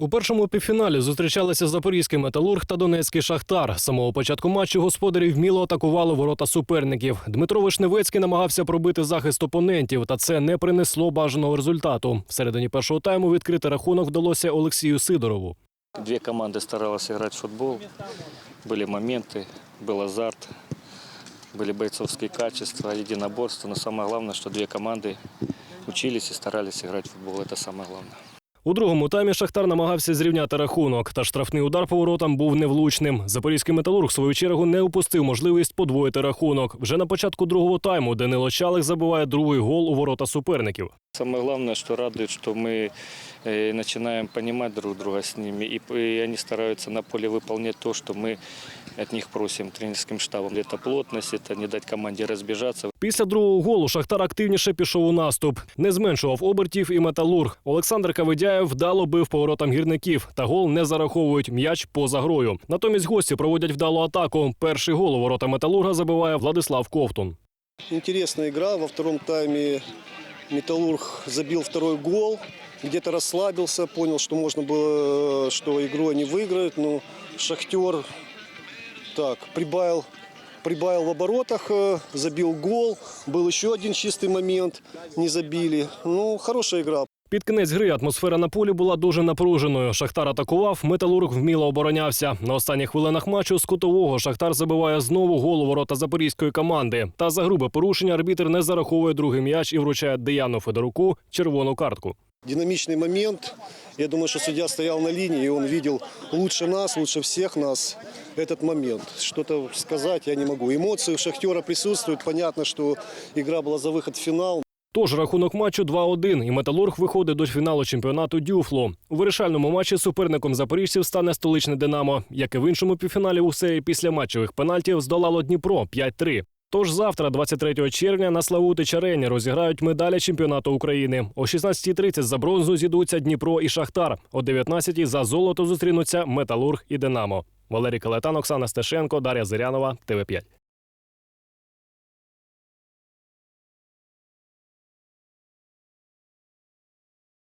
У першому півфіналі зустрічалися запорізький металург та донецький шахтар. З самого початку матчу господарі вміло атакували ворота суперників. Дмитро Вишневецький намагався пробити захист опонентів, та це не принесло бажаного результату. Всередині першого тайму відкрити рахунок вдалося Олексію Сидорову. Две команды старалась играть в футбол. Были моменты, был азарт, были бойцовские качества, единоборство. Но самое главное, что две команды учились и старались играть в футбол. Это самое главное. У другому таймі Шахтар намагався зрівняти рахунок, та штрафний удар по воротам був невлучним. Запорізький металург в свою чергу не упустив можливість подвоїти рахунок. Вже на початку другого тайму Данило Чалих забиває другий гол у ворота суперників. Самое главное, что радует, что мы э, начинаем понимать друг друга с ними, и, и они стараются на поле выполнять то, что мы от них просим тренерским штабом. Это плотность, это не дать команде разбежаться. Після другого голу Шахтар активніше пішов у наступ. Не зменшував обертів і металург. Олександр Кавидяєв вдало бив по воротам гірників, та гол не зараховують м'яч поза грою. Натомість гості проводять вдалу атаку. Перший гол у ворота металурга забиває Владислав Ковтун. Интересная игра. Во втором тайме Металлург забил второй гол. Где-то расслабился, понял, что можно было, что игру они выиграют. Но Шахтер так, прибавил, прибавил в оборотах, э, забил гол. Был еще один чистый момент, не забили. Ну, хорошая игра. Під кінець гри атмосфера на полі була дуже напруженою. Шахтар атакував, металург вміло оборонявся. На останніх хвилинах матчу з кутового Шахтар забиває знову гол у ворота запорізької команди. Та за грубе порушення арбітр не зараховує другий м'яч і вручає Деяну Федоруку червону картку. Динамичный момент. Я думаю, что судья стоял на линии, и он видел лучше нас, лучше всех нас этот момент. Что-то сказать я не могу. Эмоции у Шахтера присутствуют. Понятно, что игра была за выход в финал. Тож рахунок матчу 2-1, і металург виходить до фіналу чемпіонату Дюфло. У вирішальному матчі суперником запоріжців стане столичне Динамо, як і в іншому півфіналі у серії після матчевих пенальтів здолало Дніпро 5-3. Тож завтра, 23 червня, на Славутич арені розіграють медалі чемпіонату України. О 16.30 за бронзу зійдуться Дніпро і Шахтар. О 19.00 за золото зустрінуться Металург і Динамо. Валерій Калетан, Оксана Стешенко, Дар'я Зирянова, ТВ5.